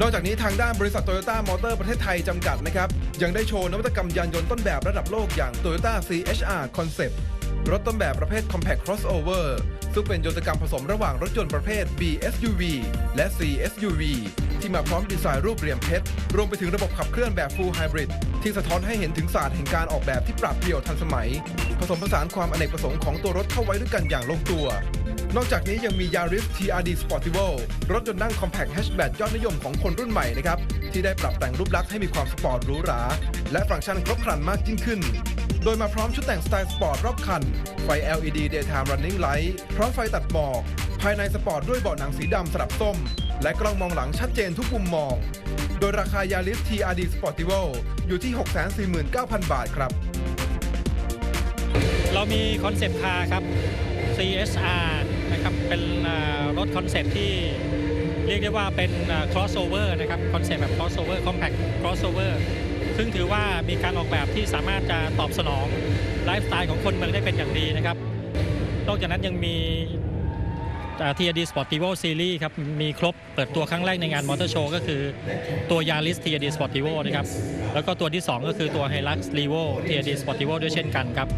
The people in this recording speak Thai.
นอกจากนี้ทางด้านบริษัทโตโยต้ามอเตอร์ประเทศไทยจำกัดนะครับยังได้โชว์นวัตกรรมยานยนต์ต้นแบบระดับโลกอย่าง Toyota CHR Concept รถต้นแบบประเภท Compact Crossover ซึ่งเป็นยนตกรรมผสมระหว่างรถยนต์ประเภท BSUV และ CSUV ที่มาพร้อมดีไซน์รูปเหลี่ยมเพชร รวมไปถึงระบบขับเคลื่อนแบบ Full Hybrid ที่สะท้อนให้เห็นถึงศาสตร์แห่งการออกแบบที่ปรับเปรี่ยวทันสมัย ผสมผสานความอเนกประสงค์ของตัวรถเข้าไว้ด้วยกันอย่างลงตัว นอกจากนี้ยังมี Yaris TRD Sportivo รถยนต์นั่ง Compact Hatchback ยอดนิยมของคนรุ่นใหม่นะครับที่ได้ปรับแต่งรูปลักษณ์ให้มีความสปอร์ตหรูหราและฟังก์ชันครบครันมากยิ่งขึ้นโดยมาพร้อมชุดแต่งสไตล์สปอร์ตรอบคัน ไฟ LED Daytime Running Light พร้อมไฟตัดหมอก ภายในสปอร์ตด้วยเบาะหนังสีดำสลับส้ม และกล้องมองหลังชัดเจนทุกมุมมอง โดยราคายาริส TRD Sportivo อยู่ที่ 649,000 บาทครับ เรามีคอนเซปต์คาร์ครับ CSR นะครับ เป็นรถคอนเซปต์ที่เรียกได้ว่าเป็น crossover นะครับ คอนเซปต์แบบ crossover compact crossover ซึ่งถือว่ามีการออกแบบที่สามารถจะตอบสนองไลฟ์สไตล์ของคนเมืองได้เป็นอย่างดีนะครับ นอกจากนั้นยังมี อ่า TRD Sportivo Series ครับ มีครบเปิดตัวครั้งแรกในงานมอเตอร์โชว์ก็คือตัว Yaris TRD Sportivo นะครับ แล้วก็ตัวที่ 2 ก็คือตัว Hilux Revo TRD Sportivo ด้วยเช่นกันครับ